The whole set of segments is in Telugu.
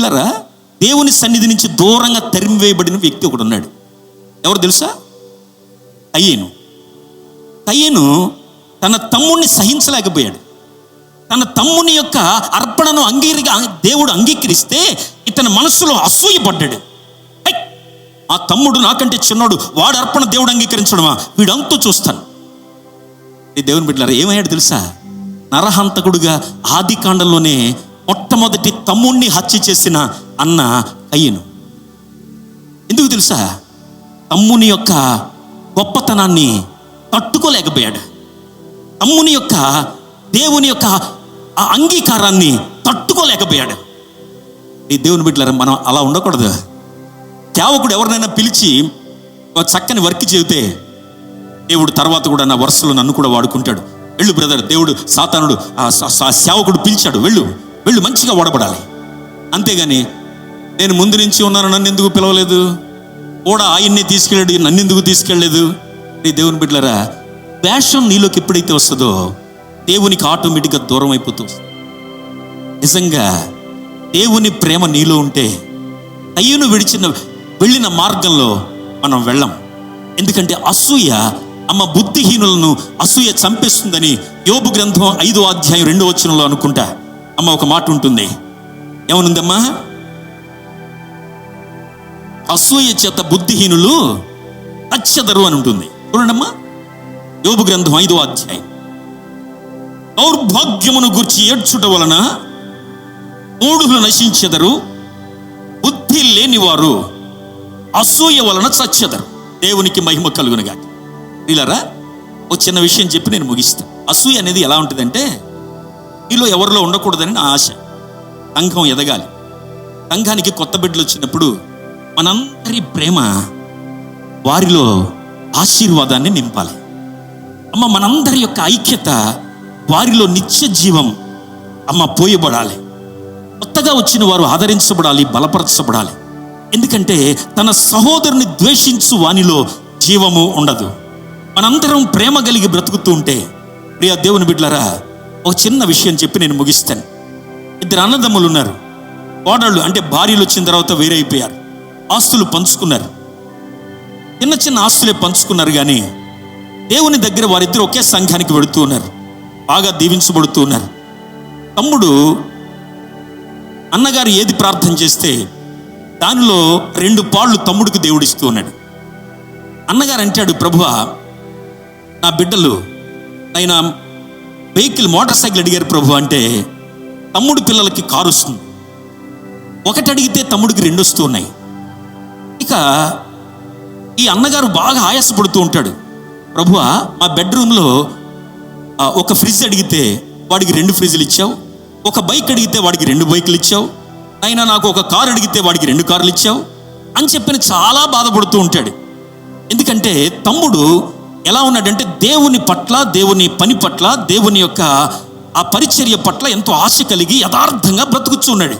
ప్రియులరా దేవుని సన్నిధి నుంచి దూరంగా తరిమివేయబడిన వ్యక్తి ఒకడు ఉన్నాడు. ఎవరు తెలుసా? కయ్యేను కయ్యేను తన తమ్ముణ్ణి సహించలేకపోయాడు. తన తమ్ముని యొక్క అర్పణను అంగీరి దేవుడు అంగీకరిస్తే ఇతని మనస్సులో అసూయపడ్డాడు ఆ తమ్ముడు నాకంటే చిన్నోడు వాడు అర్పణ దేవుడు అంగీకరించడమా? వీడంతా చూస్తాను. దేవుని బిడ్డలారా ఏమయ్యాడు తెలుసా? నరహంతకుడుగా ఆది కాండంలోనే మొట్టమొదటి తమ్ముణ్ణి హత్య చేసిన అన్న అయ్యను. ఎందుకు తెలుసా? తమ్ముని యొక్క గొప్పతనాన్ని తట్టుకోలేకపోయాడు. తమ్ముని యొక్క దేవుని యొక్క ఆ అంగీకారాన్ని తట్టుకోలేకపోయాడు. ఈ దేవుని బిడ్డలారా మనం అలా ఉండకూడదు. సేవకుడు ఎవరినైనా పిలిచి చక్కని వర్క్ చెబితే దేవుడు తర్వాత కూడా నా వరుసలో నన్ను కూడా వాడుకుంటాడు. వెళ్ళు బ్రదర్ దేవుడు సాతానుడు ఆ సేవకుడు పిలిచాడు వెళ్ళు. వీళ్ళు మంచిగా ఓడపడాలి. అంతేగాని నేను ముందు నుంచి ఉన్నాను నన్ను ఎందుకు పిలవలేదు? కూడా ఆయన్ని తీసుకెళ్ళాడు నన్ను ఎందుకు తీసుకెళ్ళలేదు? నీ దేవుని బిడ్డలరా వేషం నీలోకి ఎప్పుడైతే వస్తుందో దేవునికి ఆటోమేటిక్గా దూరం అయిపోతూ నిజంగా దేవుని ప్రేమ నీలో ఉంటే అయ్యను విడిచిన వెళ్ళిన మార్గంలో మనం వెళ్ళం. ఎందుకంటే అసూయ అమ్మ బుద్ధిహీనులను అసూయ చంపేస్తుందని యోబు గ్రంథం ఐదో అధ్యాయం రెండో వచనంలో అనుకుంటా. అమ్మ ఒక మాట ఉంటుంది. ఏమనుందమ్మా? అసూయ చేత బుద్ధిహీనులు అచ్చదరు అని ఉంటుంది చూడండమ్మా. యోగు గ్రంథం ఐదో అధ్యాయం. దౌర్భాగ్యమును గుర్చి ఏడ్చుట వలన మూఢులు నశించెదరు బుద్ధి లేనివారు అసూయ వలన చచ్చెదరు. దేవునికి మహిమ కలుగునగా వీళ్ళరా ఒక చిన్న విషయం చెప్పి నేను ముగిస్తాను అసూయ అనేది ఎలా ఉంటుందంటే మీలో ఎవరిలో ఉండకూడదని నా ఆశ. సంఘం ఎదగాలి. సంఘానికి కొత్త బిడ్డలు వచ్చినప్పుడు మనందరి ప్రేమ వారిలో ఆశీర్వాదాన్ని నింపాలి. అమ్మ మనందరి యొక్క ఐక్యత వారిలో నిత్య జీవం అమ్మ పోయబడాలి. కొత్తగా వచ్చిన వారు ఆదరించబడాలి బలపరచబడాలి. ఎందుకంటే తన సహోదరుని ద్వేషించు వానిలో జీవము ఉండదు. మనందరం ప్రేమ కలిగి బ్రతుకుతూ ఉంటే ప్రియ దేవుని బిడ్డలరా ఒక చిన్న విషయం చెప్పి నేను ముగిస్తాను. ఇద్దరు అన్నదమ్ములు ఉన్నారు. కోడళ్ళు అంటే భార్యలు వచ్చిన తర్వాత వేరైపోయారు. ఆస్తులు పంచుకున్నారు. చిన్న చిన్న ఆస్తులే పంచుకున్నారు కానీ దేవుని దగ్గర వారిద్దరు ఒకే సంఘానికి వెళుతూ ఉన్నారు. బాగా దీవించబడుతూ ఉన్నారు. తమ్ముడు అన్నగారు ఏది ప్రార్థన చేస్తే దానిలో రెండు పాళ్ళు తమ్ముడికి దేవుడిస్తూ ఉన్నాడు. అన్నగారు అంటాడు ప్రభువా నా బిడ్డలు ఆయన వెహికల్ మోటార్ సైకిల్ అడిగారు ప్రభు అంటే తమ్ముడు పిల్లలకి కారు వస్తుంది ఒకటి అడిగితే తమ్ముడికి రెండు వస్తూ ఉన్నాయి. ఇక ఈ అన్నగారు బాగా ఆయాసపడుతూ ఉంటాడు. ప్రభువా మా బెడ్రూమ్లో ఒక ఫ్రిడ్జ్ అడిగితే వాడికి రెండు ఫ్రిడ్జ్లు ఇచ్చావు. ఒక బైక్ అడిగితే వాడికి రెండు బైకులు ఇచ్చావు. అయినా నాకు ఒక కారు అడిగితే వాడికి రెండు కార్లు ఇచ్చావు. అని చెప్పిన చాలా బాధపడుతూ ఉంటాడు. ఎందుకంటే తమ్ముడు ఎలా ఉన్నాడంటే దేవుని పట్ల దేవుని పని పట్ల దేవుని యొక్క ఆ పరిచర్య పట్ల ఎంతో ఆశ కలిగి యథార్థంగా బ్రతుకుతూ ఉన్నాడు.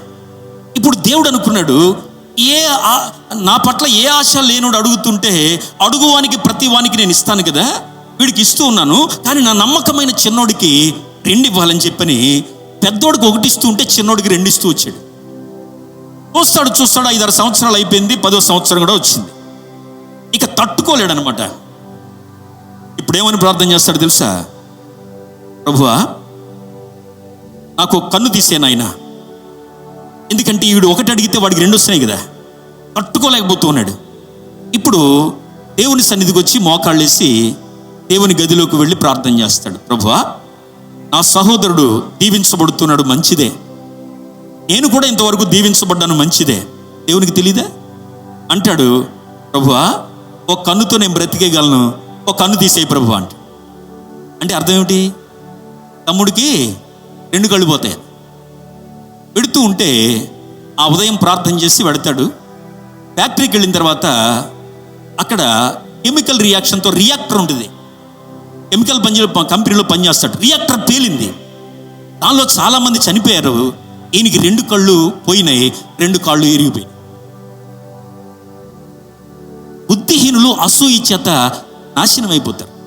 ఇప్పుడు దేవుడు అనుకున్నాడు ఏ నా పట్ల ఏ ఆశ లేనుడు అడుగుతుంటే అడుగువానికి ప్రతి వానికి నేను ఇస్తాను కదా వీడికి ఇస్తూ ఉన్నాను కానీ నా నమ్మకమైన చిన్నోడికి రెండు ఇవ్వాలని చెప్పని పెద్దోడికి ఒకటి ఇస్తూ ఉంటే చిన్నోడికి రెండు ఇస్తూ వచ్చాడు. చూస్తాడు చూస్తాడు ఐదారు సంవత్సరాలు అయిపోయింది పదో సంవత్సరం కూడా వచ్చింది. ఇక తట్టుకోలేడు ఇప్పుడు ఏమని ప్రార్థన చేస్తాడు తెలుసా? ప్రభువా నాకు కన్ను తీసే నాయన. ఎందుకంటే ఈవిడు ఒకటి అడిగితే వాడికి రెండు వస్తున్నాయి కదా. తట్టుకోలేకపోతూ ఉన్నాడు ఇప్పుడు దేవుని సన్నిధికి వచ్చి మోకాళ్ళేసి దేవుని గదిలోకి వెళ్ళి ప్రార్థన చేస్తాడు. ప్రభువా నా సహోదరుడు దీవించబడుతున్నాడు మంచిదే. నేను కూడా ఇంతవరకు దీవించబడ్డాను మంచిదే. దేవునికి తెలీదా? అంటాడు ప్రభువా ఒక కన్నుతో నేను బ్రతికేయగలను. ఒక కన్ను తీసేయి ప్రభు అంటే. అంటే అర్థం ఏమిటి? తమ్ముడికి రెండు కళ్ళు పోతాయి. పెడుతూ ఉంటే ఆ ఉదయం ప్రార్థన చేసి వెడతాడు. ఫ్యాక్టరీకి వెళ్ళిన తర్వాత అక్కడ కెమికల్ రియాక్షన్తో రియాక్టర్ ఉంటుంది. కెమికల్ పని కంపెనీలో పనిచేస్తాడు రియాక్టర్ పేలింది దానిలో చాలామంది చనిపోయారు. ఈయనకి రెండు కళ్ళు పోయినాయి. రెండు కాళ్ళు ఇరిగిపోయినాయి బుద్ధిహీనులు అసూయి చేత నాశనం అయిపోతారు